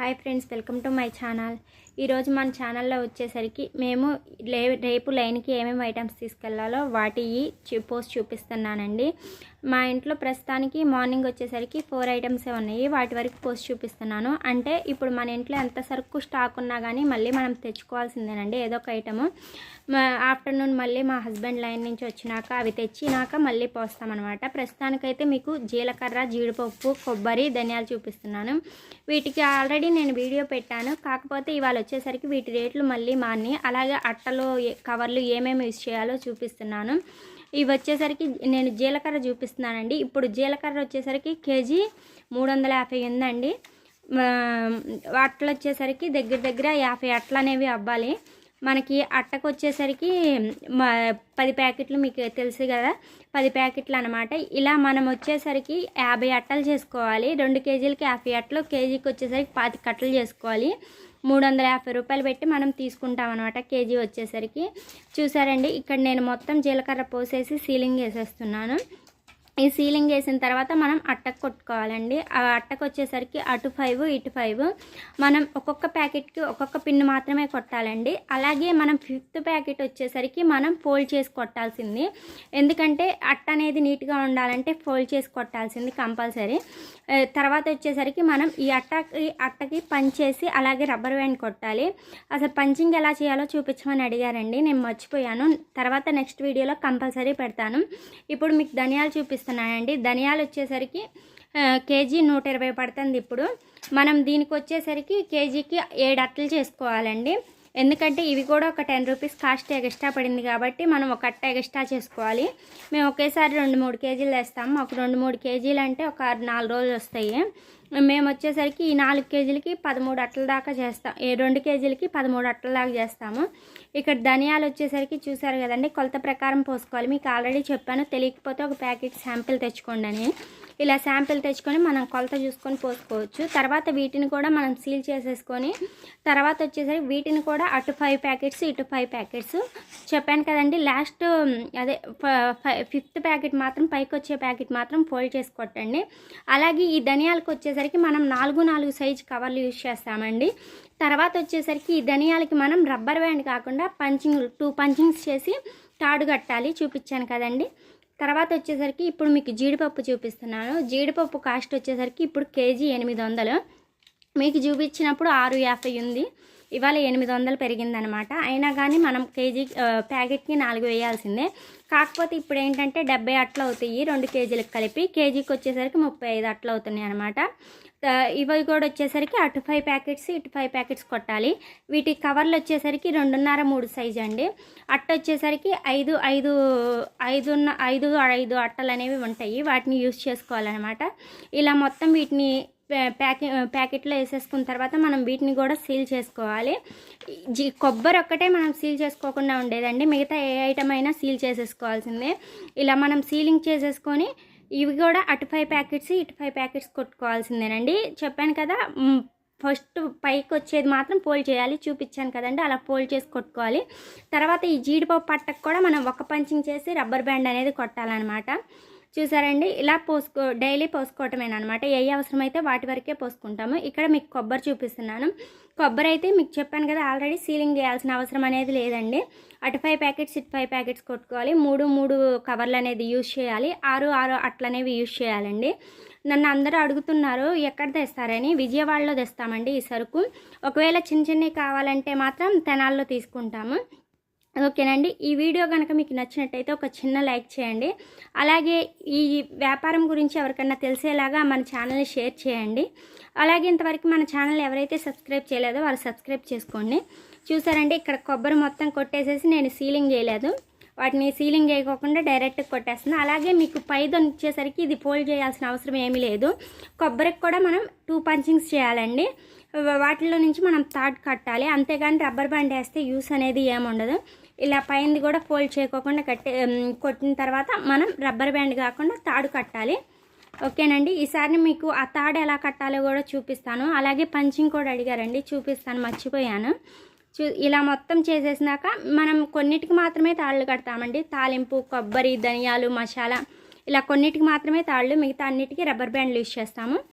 Hi friends welcome to my channel. ఈరోజు మన ఛానల్లో వచ్చేసరికి మేము లే రేపు లైన్కి ఏమేమి ఐటమ్స్ తీసుకెళ్ళాలో వాటి పోస్ట్ చూపిస్తున్నానండి. మా ఇంట్లో ప్రస్తుతానికి మార్నింగ్ వచ్చేసరికి ఫోర్ ఐటమ్సే ఉన్నాయి. వాటి వరకు పోస్ట్ చూపిస్తున్నాను. అంటే ఇప్పుడు మన ఇంట్లో ఎంత సరుకు స్టాక్ ఉన్నా కానీ మళ్ళీ మనం తెచ్చుకోవాల్సిందేనండి ఏదో ఒక ఐటము. ఆఫ్టర్నూన్ మళ్ళీ మా హస్బెండ్ లైన్ నుంచి వచ్చినాక అవి తెచ్చినాక మళ్ళీ పోస్తామన్నమాట. ప్రస్తుతానికైతే మీకు జీలకర్ర జీడిపప్పు కొబ్బరి ధనియాలు చూపిస్తున్నాను. వీటికి ఆల్రెడీ నేను వీడియో పెట్టాను. కాకపోతే ఇవాళ వచ్చేసరికి వీటి రేట్లు మళ్ళీ మాని అలాగే అట్టలు కవర్లు ఏమేమి యూజ్ చేయాలో చూపిస్తున్నాను. ఇవి వచ్చేసరికి నేను జీలకర్ర చూపిస్తున్నానండి. ఇప్పుడు జీలకర్ర వచ్చేసరికి కేజీ మూడు వందల యాభై ఉందండి. ఆ, అట్టలు వచ్చేసరికి దగ్గర దగ్గర యాభై అట్లు అనేవి అవ్వాలి. మనకి అట్టకు వచ్చేసరికి పది ప్యాకెట్లు మీకు తెలుసు కదా పది ప్యాకెట్లు అనమాట ఇలా మనం వచ్చేసరికి యాభై అట్టలు చేసుకోవాలి. రెండు కేజీలకి యాభై అట్టలు కేజీకి వచ్చేసరికి పాతి కట్టలు చేసుకోవాలి. మూడు వందల యాభై రూపాయలు పెట్టి మనం తీసుకుంటాం అనమాట కేజీ వచ్చేసరికి. చూసారండి ఇక్కడ నేను మొత్తం జీలకర్ర పోసేసి సీలింగ్ వేసేస్తున్నాను. ఈ సీలింగ్ వేసిన తర్వాత మనం అట్టకు కొట్టుకోవాలండి. ఆ అట్టకు వచ్చేసరికి అటు ఫైవ్ ఇటు ఫైవ్ మనం ఒక్కొక్క ప్యాకెట్కి ఒక్కొక్క పిన్ మాత్రమే కొట్టాలండి. అలాగే మనం ఫిఫ్త్ ప్యాకెట్ వచ్చేసరికి మనం ఫోల్డ్ చేసి కొట్టాల్సింది. ఎందుకంటే అట్ట అనేది నీట్గా ఉండాలంటే ఫోల్డ్ చేసి కొట్టాల్సింది కంపల్సరీ. తర్వాత వచ్చేసరికి మనం ఈ అట్టకి అట్టకి పంచేసి అలాగే రబ్బర్ బ్యాండ్ కొట్టాలి. అసలు పంచింగ్ ఎలా చేయాలో చూపించమని అడిగారండి. నేను మర్చిపోయాను. తర్వాత నెక్స్ట్ వీడియోలో కంపల్సరీ పెడతాను. ఇప్పుడు మీకు ధనియాలు చూపిస్తాను చూపిస్తున్నానండి ధనియాలు వచ్చేసరికి కేజీ నూట ఇరవై పడుతుంది ఇప్పుడు. మనం దీనికి వచ్చేసరికి కేజీకి ఏడు అట్టలు చేసుకోవాలండి. ఎందుకంటే ఇవి కూడా ఒక టెన్ రూపీస్ కాస్ట్ ఎగస్ట్రా పడింది కాబట్టి మనం ఒక అట్ట ఎగస్ట్రా చేసుకోవాలి. మేము ఒకేసారి రెండు మూడు కేజీలు వేస్తాము ఒక రెండు మూడు కేజీలు అంటే ఒక నాలుగు రోజులు వస్తాయి. మేము వచ్చేసరికి ఈ నాలుగు కేజీలకి పదమూడు అట్టల దాకా చేస్తాం. ఈ రెండు కేజీలకి పదమూడు అట్టల దాకా చేస్తాము. ఇక్కడ ధనియాలు వచ్చేసరికి చూసారు కదండి కొలత ప్రకారం పోసుకోవాలి. మీకు ఆల్రెడీ చెప్పాను తెలియకపోతే ఒక ప్యాకెట్ శాంపిల్ తెచ్చుకోండి అని. ఇలా శాంపిల్ తెచ్చుకొని మనం కొలత చూసుకొని పోసుకోవచ్చు. తర్వాత వీటిని కూడా మనం సీల్ చేసేసుకొని తర్వాత వచ్చేసరికి వీటిని కూడా అటు ఫైవ్ ప్యాకెట్స్ ఇటు ఫైవ్ ప్యాకెట్స్. చెప్పాను కదండి లాస్ట్ అదే ఫిఫ్త్ ప్యాకెట్ మాత్రం పైకి వచ్చే ప్యాకెట్ మాత్రం ఫోల్డ్ చేసి కొట్టండి. అలాగే ఈ ధనియాలకు వచ్చేసరికి మనం నాలుగు నాలుగు సైజు కవర్లు యూజ్ చేస్తామండి. తర్వాత వచ్చేసరికి ఈ ధనియాలకి మనం రబ్బర్ బ్యాండ్ కాకుండా పంచింగ్ టూ పంచింగ్స్ చేసి తాడు కట్టాలి చూపించాను కదండి. తర్వాత వచ్చేసరికి ఇప్పుడు మీకు జీడిపప్పు చూపిస్తున్నాను. జీడిపప్పు కాస్ట్ వచ్చేసరికి ఇప్పుడు కేజీ ఎనిమిది వందలు. మీకు చూపించినప్పుడు ఆరు యాభై ఉంది. ఇవాళ ఎనిమిది వందలు పెరిగిందనమాట. అయినా కానీ మనం కేజీ ప్యాకెట్కి నాలుగు వేయాల్సిందే. కాకపోతే ఇప్పుడు ఏంటంటే డెబ్బై అట్లు అవుతాయి రెండు కేజీలకు కలిపి. కేజీకి వచ్చేసరికి ముప్పై ఐదు అట్లు అవుతున్నాయి అనమాట. ఇవి కూడా వచ్చేసరికి అటు ఫైవ్ ప్యాకెట్స్ ఇటు ఫైవ్ ప్యాకెట్స్ కొట్టాలి. వీటి కవర్లు వచ్చేసరికి రెండున్నర మూడు సైజ్ అండి. అట్ట వచ్చేసరికి ఐదు ఐదు ఐదున్న ఐదు ఐదు అట్టలు అనేవి ఉంటాయి. వాటిని యూస్ చేసుకోవాలన్నమాట ఇలా మొత్తం వీటిని ప్యాకె ప్యాకెట్లో వేసేసుకున్న తర్వాత మనం వీటిని కూడా సీల్ చేసుకోవాలి. జీ కొబ్బరి ఒక్కటే మనం సీల్ చేసుకోకుండా ఉండేదండి. మిగతా ఏ ఐటమ్ అయినా సీల్ చేసేసుకోవాల్సిందే. ఇలా మనం సీలింగ్ చేసేసుకొని ఇవి కూడా అటు ఫైవ్ ప్యాకెట్స్ ఇటు ఫైవ్ ప్యాకెట్స్ కొట్టుకోవాల్సిందేనండి. చెప్పాను కదా ఫస్ట్ పైకి వచ్చేది మాత్రం పోల్ చేయాలి. చూపించాను కదండి అలా పోల్ చేసి కొట్టుకోవాలి. తర్వాత ఈ జీడిపప్పు పట్టకు కూడా మనం ఒక పంచింగ్ చేసి రబ్బర్ బ్యాండ్ అనేది కొట్టాలన్నమాట. చూసారండి? ఇలా పోసుకో డైలీ పోసుకోవటమేనమాట ఏ అవసరమైతే వాటి వరకే పోసుకుంటాము. ఇక్కడ మీకు కొబ్బరి చూపిస్తున్నాను. కొబ్బరి అయితే మీకు చెప్పాను కదా ఆల్రెడీ సీలింగ్ చేయాల్సిన అవసరం అనేది లేదండి. అటు ఫైవ్ ప్యాకెట్స్ ఇటు ఫైవ్ ప్యాకెట్స్ కొట్టుకోవాలి. మూడు మూడు కవర్లు అనేది యూజ్ చేయాలి. ఆరు ఆరు అట్లనేవి యూజ్ చేయాలండి. నన్ను అందరూ అడుగుతున్నారు ఎక్కడ తెస్తారని? విజయవాడలో తెస్తామండి ఈ సరుకు. ఒకవేళ చిన్న చిన్నవి కావాలంటే మాత్రం తెనాల్లో తీసుకుంటాము. ఓకేనండి. ఈ వీడియో కనుక మీకు నచ్చినట్టయితే ఒక చిన్న లైక్ చేయండి. అలాగే ఈ వ్యాపారం గురించి ఎవరికన్నా తెలిసేలాగా మన ఛానల్ని షేర్ చేయండి. అలాగే ఇంతవరకు మన ఛానల్ ఎవరైతే సబ్స్క్రైబ్ చేయలేదో వాళ్ళు సబ్స్క్రైబ్ చేసుకోండి. చూసారండి ఇక్కడ కొబ్బరి మొత్తం కొట్టేసేసి నేను సీలింగ్ చేయలేదు. వాటిని సీలింగ్ చేయకోకుండా డైరెక్ట్ కొట్టేస్తున్నాను అలాగే మీకు పైదొని వచ్చేసరికి ఇది ఫోల్డ్ చేయాల్సిన అవసరం ఏమీ లేదు. కొబ్బరికి కూడా మనం టూ పంచింగ్స్ చేయాలండి. వాటిలో నుంచి మనం తాడ్ కట్టాలి. అంతేగాని రబ్బర్ బ్యాండ్ వేస్తే యూస్ అనేది ఏముండదు. ఇలా పైనది కూడా ఫోల్డ్ చేయకోకుండా కట్టే కొట్టిన తర్వాత మనం రబ్బర్ బ్యాండ్ కాకుండా తాడు కట్టాలి. ఓకేనండి? ఈసారి మీకు ఆ తాడు ఎలా కట్టాలో కూడా చూపిస్తాను. అలాగే పంచింగ్ కూడా అడిగారండి. చూపిస్తాను మర్చిపోయాను. చూ ఇలా మొత్తం చేసేసినాక మనం కొన్నిటికి మాత్రమే తాళ్ళు కడతామండి. తాలింపు కొబ్బరి ధనియాలు మసాలా ఇలా కొన్నిటికి మాత్రమే తాళ్ళు మిగతా అన్నిటికీ రబ్బర్ బ్యాండ్లు యూస్ చేస్తాము.